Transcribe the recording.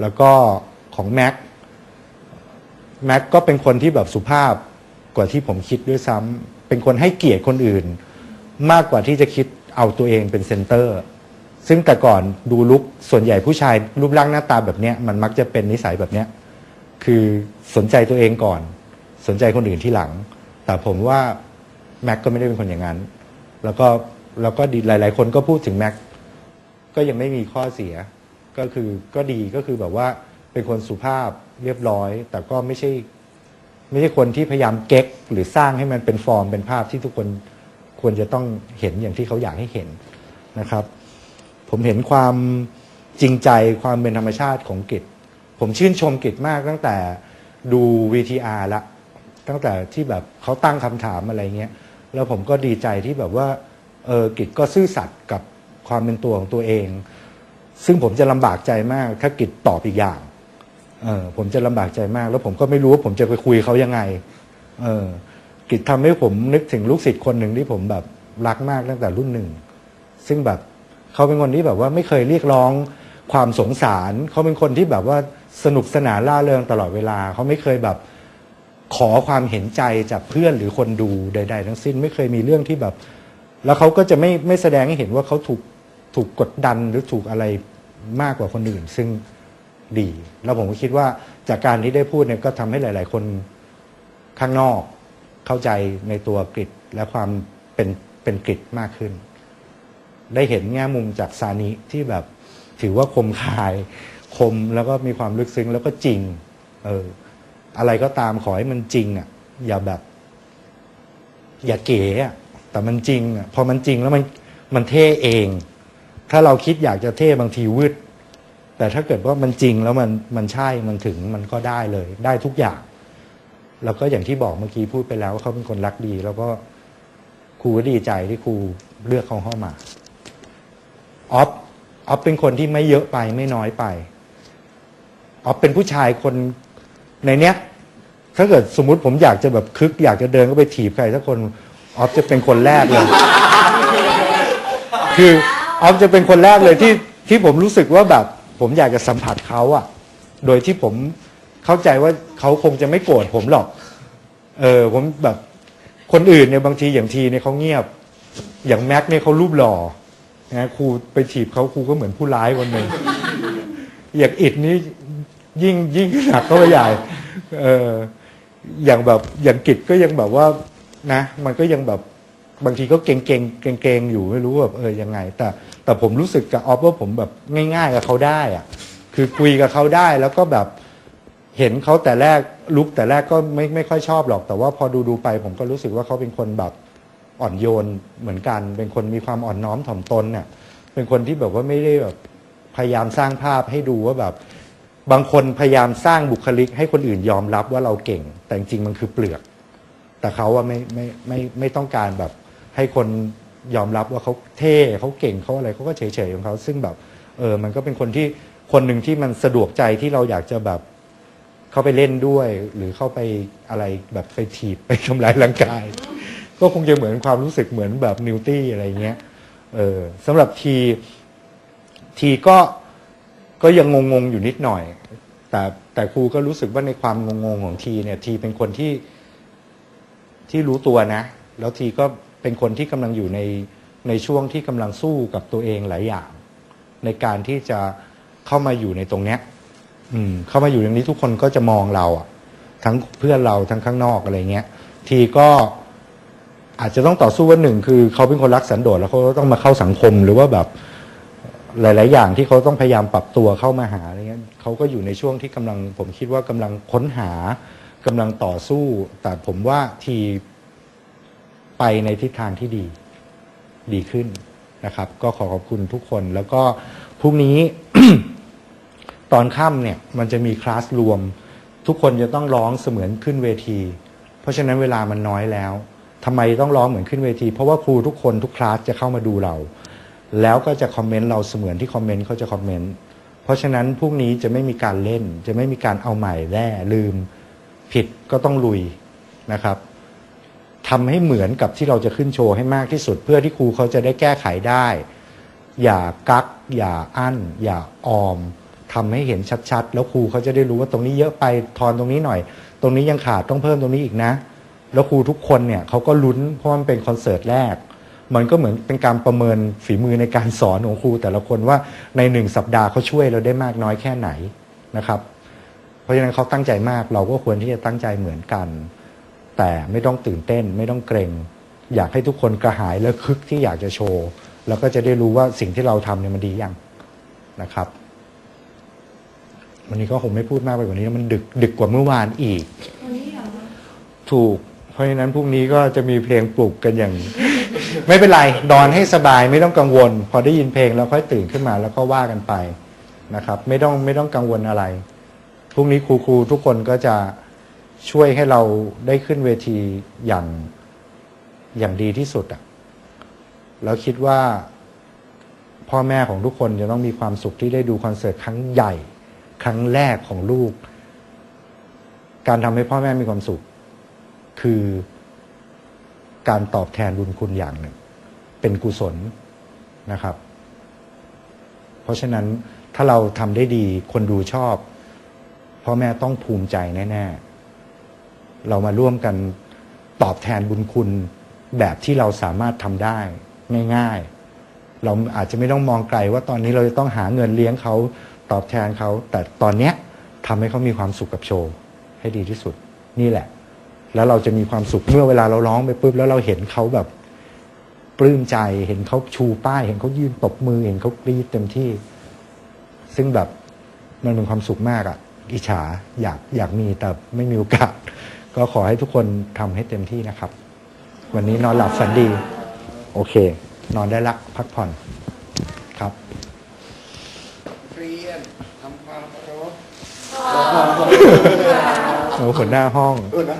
แล้วก็ของแม็กแม็กก็เป็นคนที่แบบสุภาพกว่าที่ผมคิดด้วยซ้ำเป็นคนให้เกียรติคนอื่น มากกว่าที่จะคิดเอาตัวเองเป็นเซนเตอร์ ซึ่งแต่ก่อนดูลุกส่วนใหญ่ผู้ชายรูปร่างหน้าตาแบบเนี้ยมันมักจะเป็นนิสัยแบบเนี้ยคือสนใจตัวเองก่อน สนใจคนอื่นที่หลัง แต่ผมว่าแม็กก็ไม่ได้เป็นคนอย่างนั้น แล้วก็แล้วก็ดีหลาย ๆ คนก็พูดถึงแม็กก็ยังไม่มีข้อเสีย ก็คือก็ดีก็คือแบบว่าเป็นคนสุภาพเรียบร้อย แต่ก็ไม่ใช่ ไม่ใช่คนที่พยายามเก๊กหรือสร้างให้มันเป็นฟอร์มเป็นภาพที่ทุกคนควรจะต้องเห็นอย่างที่เขาอยากให้เห็นนะครับ ผมเห็นความจริงใจความเป็นธรรมชาติของกิจ ผมชื่นชมกิจมากตั้งแต่ดู VTR ละ ตั้งแต่ที่แบบเขาตั้งคำถามอะไรเงี้ยแล้วผมก็ดีใจที่แบบว่าเออกิจก็ซื่อสัตย์กับความเป็นตัวของตัวเอง ซึ่งผมจะลำบากใจมากถ้ากิจตอบอีกอย่างเออผมจะลำบากใจมาก แล้วผมก็ไม่รู้ว่าผมจะไปคุยเขายังไงเออกิจทำให้ผมนึกถึงลูกศิษย์คนหนึ่งที่ผมแบบรักมากตั้งแต่รุ่นหนึ่ง ซึ่งแบบเขาเป็นคนที่แบบว่าไม่เคยเรียกร้องความสงสารเขาเป็นคนที่แบบว่าสนุกสนานล่าเริงตลอดเวลาเขาไม่เคยแบบขอความเห็นใจจากเพื่อนหรือคนดูใด ๆ ทั้งสิ้นไม่เคยมีเรื่องที่แบบ แล้วเขาก็จะไม่ไม่แสดงให้เห็นว่าเขาถูกถูกกดดันหรือถูกอะไร มากกว่าคนอื่น ซึ่งดี แล้วผมก็คิดว่าจากการที่ได้พูดเนี่ยก็ทำให้หลาย ๆ คนข้างนอกเข้าใจในตัวกริดและความเป็นเป็นกริดมากขึ้น ได้เห็นแง่มุมจากซานิที่แบบถือว่าคมคายคมแล้วก็มีความลึกซึ้งแล้วก็จริง เออ อะไรก็ตามขอให้มันจริงอะ อย่าแบบ อย่าเก๋อะแต่มันจริงอะพอมันจริงแล้วมันมันเท่เอง ถ้าเราคิดอยากจะเท่บางทีวืดแต่ถ้าเกิดว่ามันจริงแล้วมันมันใช่มันถึงมันก็ได้เลย ได้ทุกอย่าง แล้วก็อย่างที่บอกเมื่อกี้พูดไปแล้วว่าเขาเป็นคนรักดี แล้วก็ครูก็ดีใจที่ครูเลือกเขาเข้ามาออฟออฟเป็นคนที่ไม่เยอะไปไม่น้อยไปออฟเป็นผู้ชายคนในเนี้ย ถ้าเกิดสมมุติผมอยากจะแบบคึก อยากจะเดินก็ไปถีบใครสักคนออฟจะเป็นคนแรกเลย คือ ออฟจะเป็นคนแรกเลยที่ที่ผมรู้สึกว่าแบบ ผมอยากจะสัมผัสเขาอะโดยที่ผมเข้าใจว่าเขาคงจะไม่โกรธผมหรอก เออผมแบบคนอื่นเนี่ยบางทีอย่างทีเนี่ยเขาเงียบ อย่างแม็กเนี่ยเขารูปหล่อนะครูไปถีบเขาครูก็เหมือนผู้ร้ายคนหนึ่งอย่างอิดนี่ยิ่งยิ่งหนักเข้าไปใหญ่เอออย่างแบบอย่างกิจก็ยังแบบว่านะ มันก็ยังแบบ บางทีก็เก่งเก่งเก่งเก่งๆอยู่ไม่รู้แบบเออยังไง แต่แต่ผมรู้สึกกับออฟว่าผมแบบง่าย ๆ กับเขาได้อะคือคุยกับเขาได้แล้วก็แบบเห็นเขาแต่แรกลุกแต่แรกก็ไม่ไม่ค่อยชอบหรอก แต่ว่าพอดูดูๆไป ผมก็รู้สึกว่าเขาเป็นคนแบบอ่อนโยนเหมือนกัน เป็นคนมีความอ่อนน้อมถ่อมตนเนี่ย เป็นคนที่แบบว่าไม่ได้แบบพยายามสร้างภาพให้ดูว่าแบบ บางคนพยายามสร้างบุคลิก ให้คนอื่นยอมรับว่าเราเก่ง แต่จริงมันคือเปลือก แต่เขาว่าไม่ไม่ไม่ไม่ต้องการแบบ ให้คนยอมรับว่าเขาเท่เขาเก่งเขาอะไรเขาก็เฉยๆของเขาซึ่งแบบเออมันก็เป็นคนที่คนหนึ่งที่มันสะดวกใจที่เราอยากจะแบบเข้าไปเล่นด้วย หรือเข้าไปอะไรแบบไปถีบไปทำร้ายร่างกาย ก็คงจะเหมือนความรู้สึกเหมือนแบบนิวตี้อะไรเงี้ยเออสำหรับทีทีก็ก็ยังงงๆอยู่นิดหน่อย แต่แต่ครูก็รู้สึกว่าในความงงๆของทีเนี่ย ทีเป็นคนที่ที่รู้ตัวนะ แล้วทีก็ เป็นคนที่กำลังอยู่ในในช่วงที่กำลังสู้กับตัวเองหลายอย่าง ในการที่จะเข้ามาอยู่ในตรงเนี้ย อืม เข้ามาอยู่ในนี้ทุกคนก็จะมองเราอะทั้งเพื่อนเราทั้งข้างนอกอะไรเงี้ย ทีก็อาจจะต้องต่อสู้ว่าหนึ่งคือเขาเป็นคนรักสันโดษแล้วเขาต้องมาเข้าสังคมหรือว่าแบบหลาย ๆ อย่างที่เขาต้องพยายามปรับตัวเข้ามาหาอะไรเงี้ยเขาก็อยู่ในช่วงที่กำลังผมคิดว่ากำลังค้นหากำลังต่อสู้ แต่ผมว่าที ไปในทิศทางที่ดีดีขึ้นนะครับ ก็ขอขอบคุณทุกคน แล้วก็พรุ่งนี้ ตอนค่ำเนี่ย มันจะมีคลาสรวม ทุกคนจะต้องร้องเสมือนขึ้นเวที เพราะฉะนั้นเวลามันน้อยแล้วทำไมต้องร้องเหมือนขึ้นเวที เพราะว่าครูทุกคนทุกคลาสจะเข้ามาดูเรา แล้วก็จะคอมเมนต์เราเสมือนที่คอมเมนต์เขาจะคอมเมนต์เพราะฉะนั้นพรุ่งนี้จะไม่มีการเล่น จะไม่มีการเอาใหม่แร่ลืม ผิดก็ต้องลุยนะครับ ทำให้เหมือนกับที่เราจะขึ้นโชว์ให้มากที่สุด เพื่อที่ครูเขาจะได้แก้ไขได้ อย่ากัก อย่าอั้น อย่าออมทำให้เห็นชัดๆ แล้วครูเขาจะได้รู้ว่าตรงนี้เยอะไปทอนตรงนี้หน่อย ตรงนี้ยังขาดต้องเพิ่มตรงนี้อีกนะ แล้วครูทุกคนเนี่ยเขาก็ลุ้นเพราะมันเป็นคอนเสิร์ตแรก มันก็เหมือนเป็นการประเมินฝีมือในการสอนของครูแต่ละคนว่าในหนึ่งสัปดาห์เขาช่วยเราได้มากน้อยแค่ไหนนะครับ เพราะฉะนั้นเขาตั้งใจมากเราก็ควรที่จะตั้งใจเหมือนกัน แต่ไม่ต้องตื่นเต้นไม่ต้องเกรงอยากให้ทุกคนกระหายและคึกที่อยากจะโชว์ แล้วก็จะได้รู้ว่าสิ่งที่เราทำเนี่ยมันดียังนะครับ วันนี้ก็คงไม่พูดมากไปกว่านี้นะมันดึกดึกกว่าเมื่อวานอีก วันนี้เหรอคะถูก เพราะฉะนั้นพรุ่งนี้ก็จะมีเพลงปลุกกันอย่าง ไม่เป็นไรนอนให้สบายไม่ต้องกังวล พอได้ยินเพลงแล้วค่อยตื่นขึ้นมาแล้วก็ว่ากันไปนะครับ ไม่ต้องไม่ต้องกังวลอะไรพรุ่งนี้ครูครูทุกคนก็จะ ช่วยให้เราได้ขึ้นเวทีอย่างอย่างดีที่สุดอะแล้วคิดว่าพ่อแม่ของทุกคนจะต้องมีความสุขที่ได้ดูคอนเสิร์ตครั้งใหญ่ ครั้งแรกของลูก การทำให้พ่อแม่มีความสุข คือการตอบแทนบุญคุณอย่างหนึ่ง เป็นกุศลนะครับ เพราะฉะนั้นถ้าเราทำได้ดีคนดูชอบ พ่อแม่ต้องภูมิใจแน่ ๆ เรามาร่วมกันตอบแทนบุญคุณแบบที่เราสามารถทำได้ง่ายๆ เราอาจจะไม่ต้องมองไกลว่าตอนนี้เราจะต้องหาเงินเลี้ยงเขาตอบแทนเขา แต่ตอนเนี้ยทำให้เขามีความสุขกับโชว์ให้ดีที่สุดนี่แหละ แล้วเราจะมีความสุขเมื่อเวลาเราร้องไปปุ๊บแล้วเราเห็นเขาแบบปลื้มใจเห็นเขาชูป้าย เห็นเขายืนตบมือ เห็นเขากรีดเต็มที่ ซึ่งแบบมันเป็นความสุขมากอะอิจฉาอยากอยากมีแต่ไม่มีโอกาส ก็ขอให้ทุกคนทำให้เต็มที่นะครับ วันนี้นอนหลับฝันดี โอเค นอนได้ละพักผ่อนครับเรียนทำความเคารพ โอ้หัวหน้าห้อง เออนะ